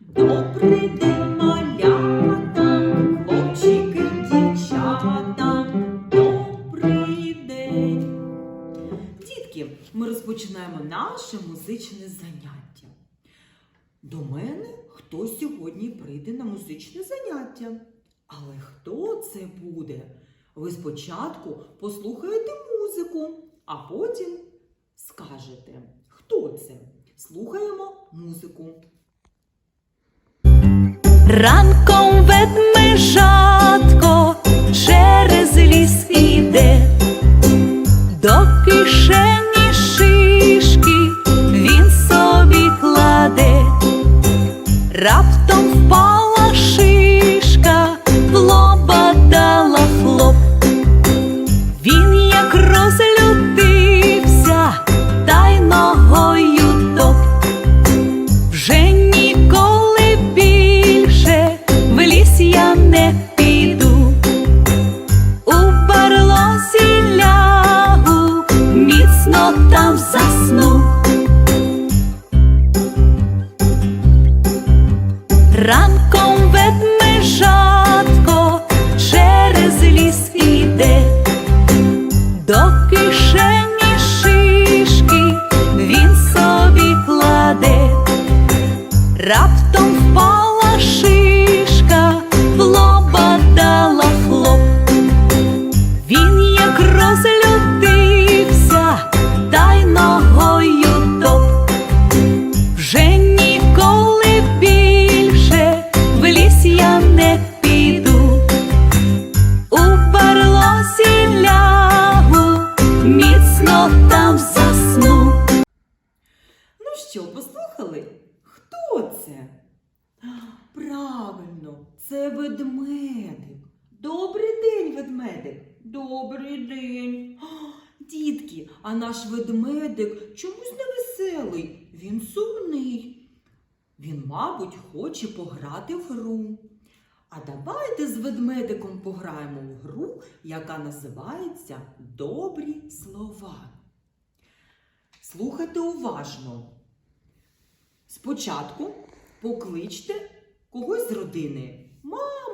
Добрий день, малята, хлопчики, дівчата. Добрий день. Дітки, ми розпочинаємо наше музичне заняття. До мене хтось сьогодні прийде на музичне заняття. Але хто це буде? Ви спочатку послухаєте музику, а потім скажете, хто це. Слухаємо музику. Ранком ведмежатко Ранком це ведмедик. Добрий день, ведмедик. Добрий день. А, Дітки, а наш ведмедик чомусь невеселий. Він сумний. Він, мабуть, хоче пограти в гру. А давайте з ведмедиком пограємо в гру, яка називається Добрі слова. Слухайте уважно. Спочатку покличте когось з родини: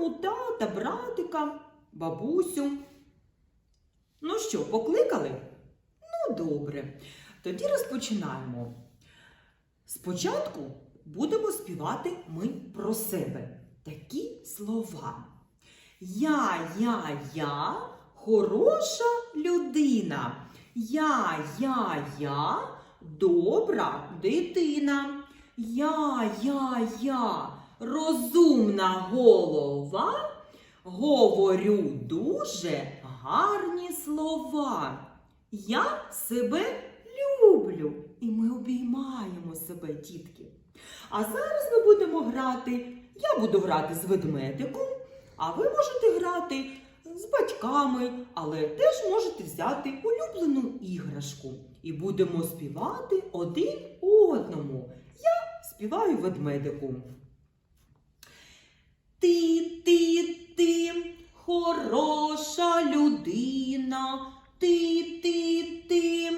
маму, тата, братика, бабусю. Ну що, покликали? Ну, добре. Тоді розпочинаємо. Спочатку будемо співати ми про себе. Такі слова. Я, я, я хороша людина. Я, я, я добра дитина. Я, я, я розумна голова. Говорю дуже гарні слова. Я себе люблю. І ми обіймаємо себе, дітки. А зараз ми будемо грати. Я буду грати з ведмедиком, а ви можете грати з батьками, але теж можете взяти улюблену іграшку. І будемо співати один одному. Я співаю ведмедику. Ти, ти, ти, хороша людина, ти, ти, ти,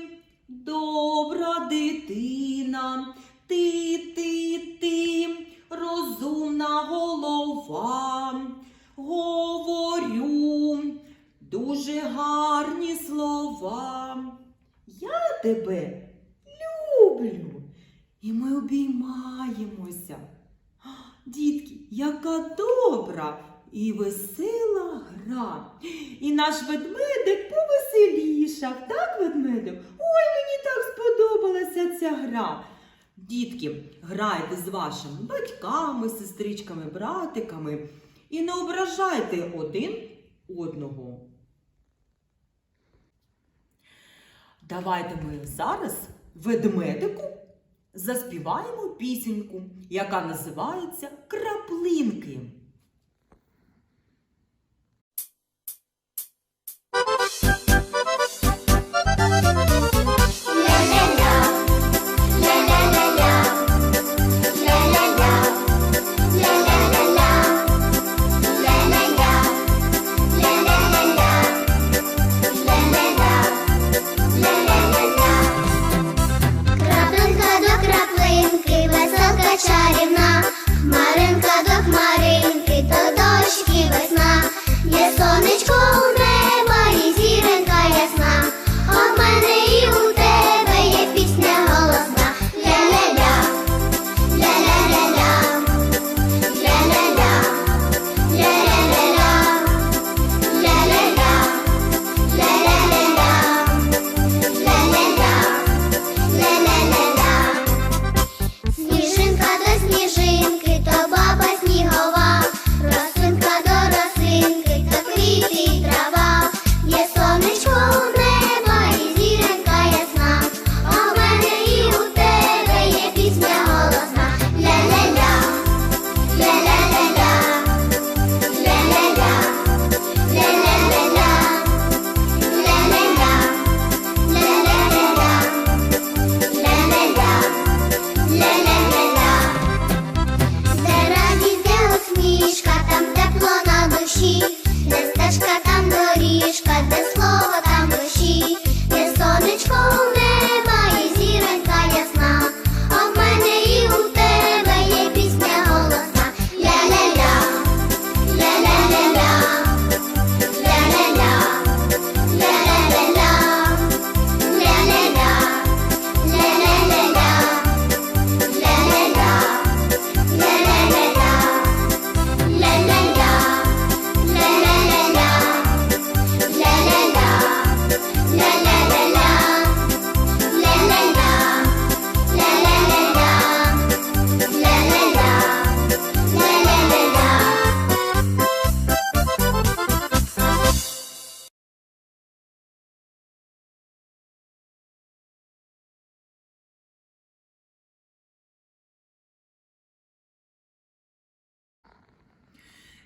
добра дитина, ти, ти, ти, розумна голова. Говорю дуже гарні слова. Я тебе люблю. І ми обіймаємося. Дітки, яка добра і весела гра. І наш ведмедик повеселішав, так, ведмедик? Ой, мені так сподобалася ця гра. Дітки, грайте з вашими батьками, сестричками, братиками і не ображайте один одного. Давайте ми зараз ведмедику заспіваємо пісеньку, яка називається Краплинки. Краплинка до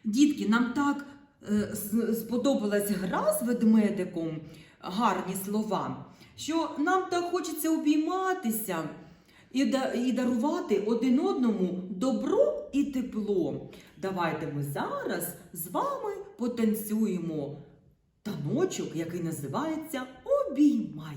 Дітки, нам так е, сподобалась гра з ведмедиком, гарні слова, що нам так хочеться обійматися і, да- і дарувати один одному добро і тепло. Давайте ми зараз з вами потанцюємо таночок, який називається Обіймай.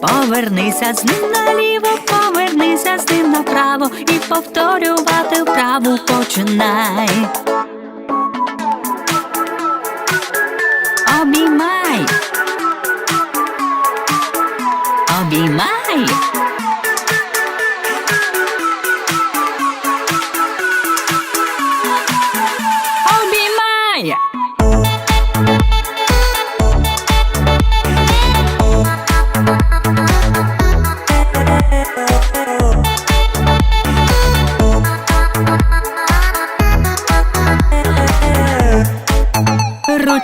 Повернися з ним наліво, повернися з ним направо і повторювати вправу починай.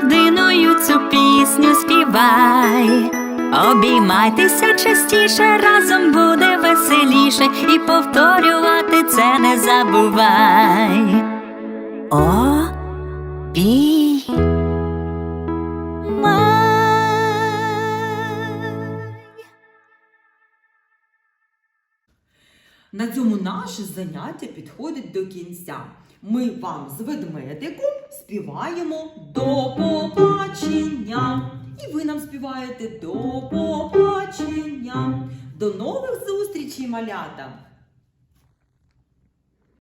родиною цю пісню співай. Обіймайтеся частіше, разом буде веселіше, і повторювати це не забувай. О, пі. На цьому наше заняття підходить до кінця. Ми вам з ведмедиком співаємо до побачення. І ви нам співаєте до побачення. До нових зустрічей, малята!